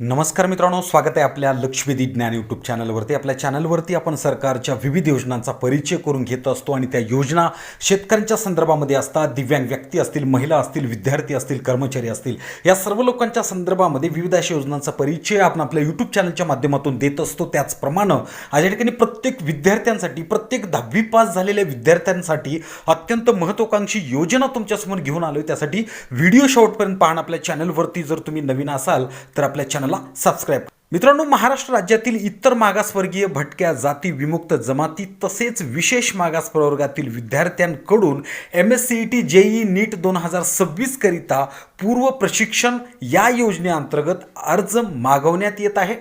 नमस्कार मित्रांनो स्वागत आहे आपल्या लक्ष्मीदी ज्ञान यूट्यूब चॅनलवरती आपल्या चॅनलवरती आपण सरकारच्या विविध योजनांचा परिचय करून घेत असतो आणि त्या योजना शेतकऱ्यांच्या संदर्भामध्ये असतात. दिव्यांग व्यक्ती असतील महिला असतील विद्यार्थी असतील कर्मचारी असतील या सर्व लोकांच्या संदर्भामध्ये विविध अशा योजनांचा परिचय आपण आपल्या यूट्यूब चॅनलच्या माध्यमातून देत असतो. त्याचप्रमाणे आज या ठिकाणी प्रत्येक विद्यार्थ्यांसाठी प्रत्येक दहावी पास झालेल्या विद्यार्थ्यांसाठी अत्यंत महत्त्वाकांक्षी योजना तुमच्यासमोर घेऊन आलो त्यासाठी व्हिडिओ शेवटपर्यंत पाहणं आपल्या चॅनलवरती जर तुम्ही नवीन असाल तर आपल्या चॅनल चॅनलला सबस्क्राईब मित्रांनो महाराष्ट्र राज्यातील इतर मागासवर्गीय भटक्या जाती विमुक्त जमाती तसेच विशेष मागास प्रवर्गातील विद्यार्थ्यांकडून M S C E T JEE NEET दोन हजार सव्वीसकरिता पूर्व प्रशिक्षण या योजनेअंतर्गत अर्ज मागवण्यात येत आहे.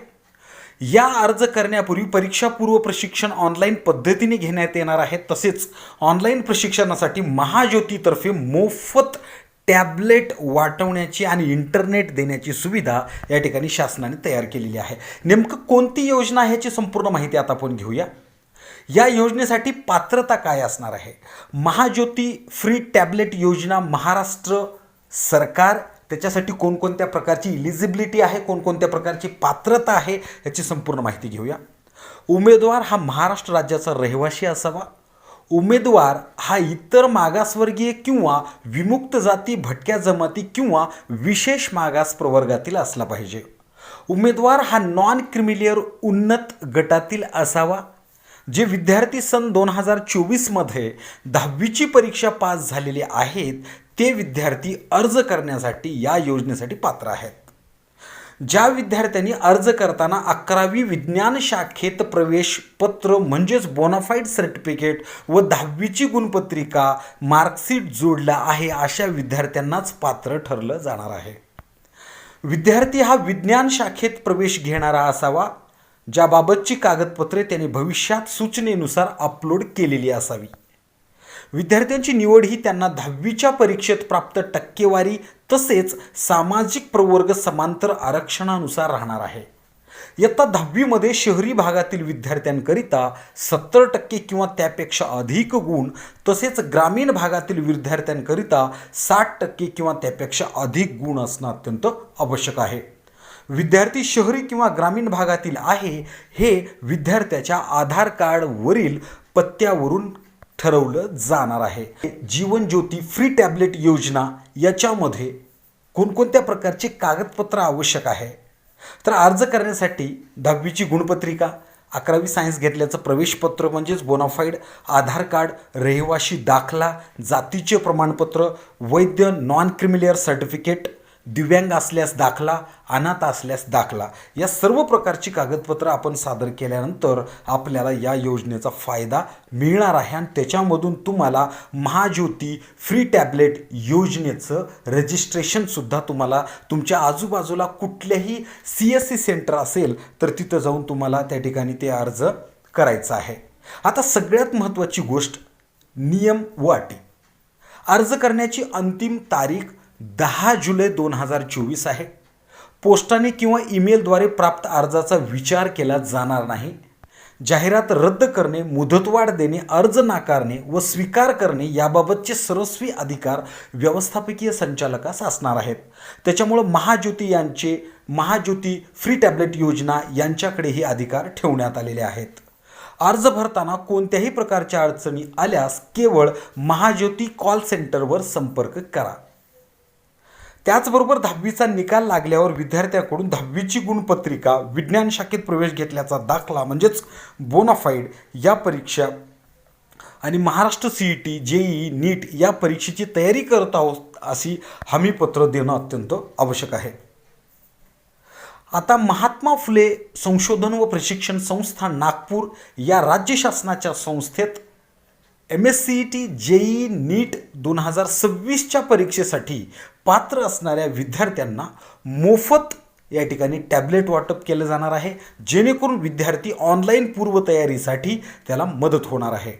या अर्ज करण्यापूर्वी परीक्षा पूर्व प्रशिक्षण ऑनलाईन पद्धतीने घेण्यात येणार आहे. तसेच ऑनलाईन प्रशिक्षणासाठी महाज्योतीतर्फे मोफत टॅबलेट वाटवण्याची आणि इंटरनेट देण्याची सुविधा या ठिकाणी शासनाने तयार केलेली आहे. नेमकं कोणती योजना आहे ह्याची संपूर्ण माहिती आता आपण घेऊया. या योजनेसाठी पात्रता काय असणार आहे? महाज्योती फ्री टॅबलेट योजना महाराष्ट्र सरकार त्याच्यासाठी कोणकोणत्या प्रकारची इलिजिबिलिटी आहे कोणकोणत्या प्रकारची पात्रता आहे याची संपूर्ण माहिती घेऊया. उमेदवार हा महाराष्ट्र राज्याचा रहिवासी असावा. उमेदवार हा इतर मागासवर्गीय किंवा विमुक्त जाती भटक्या जमाती किंवा विशेष मागास प्रवर्गातील असला पाहिजे. उमेदवार हा नॉन क्रिमिलियर उन्नत गटातील असावा जे विद्यार्थी सन दोन हजार चोवीसमध्ये दहावीची परीक्षा पास झालेले आहेत ते विद्यार्थी अर्ज करण्यासाठी या योजनेसाठी पात्र आहेत. ज्या विद्यार्थ्यांनी अर्ज करताना अकरावी विज्ञान शाखेत प्रवेश पत्र म्हणजेच बोनाफाईड सर्टिफिकेट व दहावीची गुणपत्रिका मार्कशीट जोडला आहे अशा विद्यार्थ्यांनाच पात्र ठरलं जाणार आहे. विद्यार्थी हा विज्ञान शाखेत प्रवेश घेणारा असावा ज्याबाबतची कागदपत्रे त्यांनी भविष्यात सूचनेनुसार अपलोड केलेली असावी. विद्यार्थ्यांची निवड ही त्यांना दहावीच्या परीक्षेत प्राप्त टक्केवारी तसेच सामाजिक प्रवर्ग समांतर आरक्षणानुसार राहणार आहे. इयत्ता दहावीमध्ये शहरी भागातील विद्यार्थ्यांकरिता सत्तर टक्के किंवा त्यापेक्षा अधिक गुण तसेच ग्रामीण भागातील विद्यार्थ्यांकरिता साठ टक्के किंवा त्यापेक्षा अधिक गुण असणं अत्यंत आवश्यक आहे. विद्यार्थी शहरी किंवा ग्रामीण भागातील आहे हे विद्यार्थ्याच्या आधार कार्डवरील पत्त्यावरून ठरवलं जाणार आहे. जीवन ज्योती फ्री टॅबलेट योजना याच्यामध्ये कोणकोणत्या प्रकारचे कागदपत्र आवश्यक आहे? तर अर्ज करण्यासाठी दहावीची गुणपत्रिका अकरावी सायन्स घेतल्याचं प्रवेशपत्र म्हणजेच बोनाफाईड आधार कार्ड रहिवाशी दाखला जातीचे प्रमाणपत्र वैद्य नॉन क्रिमिलियर सर्टिफिकेट दिव्यांग असल्यास दाखला अनाथ असल्यास दाखला या सर्व प्रकारची कागदपत्रं आपण सादर केल्यानंतर आपल्याला या योजनेचा फायदा मिळणार आहे. आणि त्याच्यामधून तुम्हाला महाज्योती फ्री टॅबलेट योजनेचं रजिस्ट्रेशनसुद्धा तुम्हाला तुमच्या आजूबाजूला कुठल्याही सी एस सी सेंटर असेल तर तिथं जाऊन तुम्हाला त्या ठिकाणी ते अर्ज करायचा आहे. आता सगळ्यात महत्त्वाची गोष्ट नियम व अटी अर्ज करण्याची अंतिम तारीख दहा जुलै दोन हजार चोवीस आहे. पोस्टाने किंवा ईमेलद्वारे प्राप्त अर्जाचा विचार केला जाणार नाही. जाहिरात रद्द करणे मुदतवाढ देणे अर्ज नाकारणे व स्वीकार करणे याबाबतचे सर्वस्वी अधिकार व्यवस्थापकीय संचालकास असणार आहेत. त्याच्यामुळं महाज्योती यांचे महाज्योती फ्री टॅबलेट योजना यांच्याकडे हे अधिकार ठेवण्यात आलेले आहेत. अर्ज भरताना कोणत्याही प्रकारच्या अडचणी आल्यास केवळ महाज्योती कॉल सेंटरवर संपर्क करा. त्याचबरोबर दहावीचा निकाल लागल्यावर विद्यार्थ्याकडून दहावीची गुणपत्रिका विज्ञान शाखेत प्रवेश घेतल्याचा दाखला म्हणजेच बोनाफाईड या परीक्षा आणि Maharashtra C E T JEE NEET या परीक्षेची तयारी करत आहोत अशी हमीपत्र देणं अत्यंत आवश्यक आहे. आता महात्मा फुले संशोधन व प्रशिक्षण संस्था नागपूर या राज्य शासनाच्या संस्थेत M S C E T JEE NEET दोन हजार सव्वीसच्या परीक्षेसाठी पात्र असणाऱ्या विद्यार्थ्यांना मोफत या ठिकाणी टॅबलेट वाटप केलं जाणार आहे. जेणेकरून विद्यार्थी ऑनलाईन पूर्वतयारीसाठी त्याला मदत होणार आहे.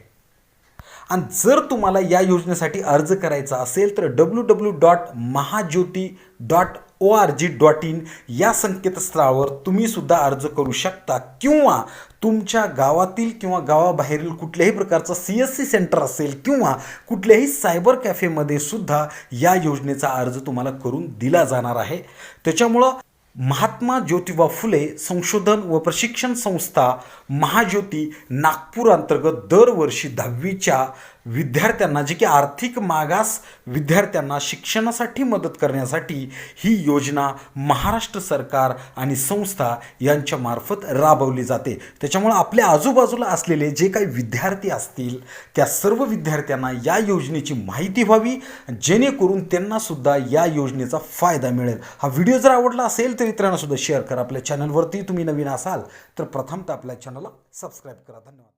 आणि जर तुम्हाला या योजनेसाठी अर्ज करायचा असेल तर W W dot Mahajyoti dot O R G dot in या संकेतस्थळावर तुम्ही सुद्धा अर्ज करू शकता. किंवा तुमच्या गावातील किंवा गावाबाहेरील कुठल्याही प्रकारचं सी एस सी सेंटर असेल किंवा कुठल्याही सायबर कॅफेमध्ये सुद्धा या योजनेचा अर्ज तुम्हाला करून दिला जाणार आहे. त्याच्यामुळं महात्मा ज्योतिबा फुले संशोधन व प्रशिक्षण संस्था महाज्योती नागपूर अंतर्गत दरवर्षी दहावीच्या विद्यार्थ्यांना जे की आर्थिक मागास विद्यार्थ्यांना शिक्षणासाठी मदत करण्यासाठी ही योजना महाराष्ट्र सरकार आणि संस्था यांच्यामार्फत राबवली जाते. त्याच्यामुळं आपल्या आजूबाजूला असलेले जे काही विद्यार्थी असतील त्या सर्व विद्यार्थ्यांना या योजनेची माहिती व्हावी जेणेकरून त्यांनासुद्धा या योजनेचा फायदा मिळेल. हा व्हिडिओ जर आवडला असेल तर इतरांनासुद्धा शेअर करा. आपल्या चॅनलवरती तुम्ही नवीन असाल तर प्रथमतः आपल्या चॅनलला सबस्क्राईब करा. धन्यवाद.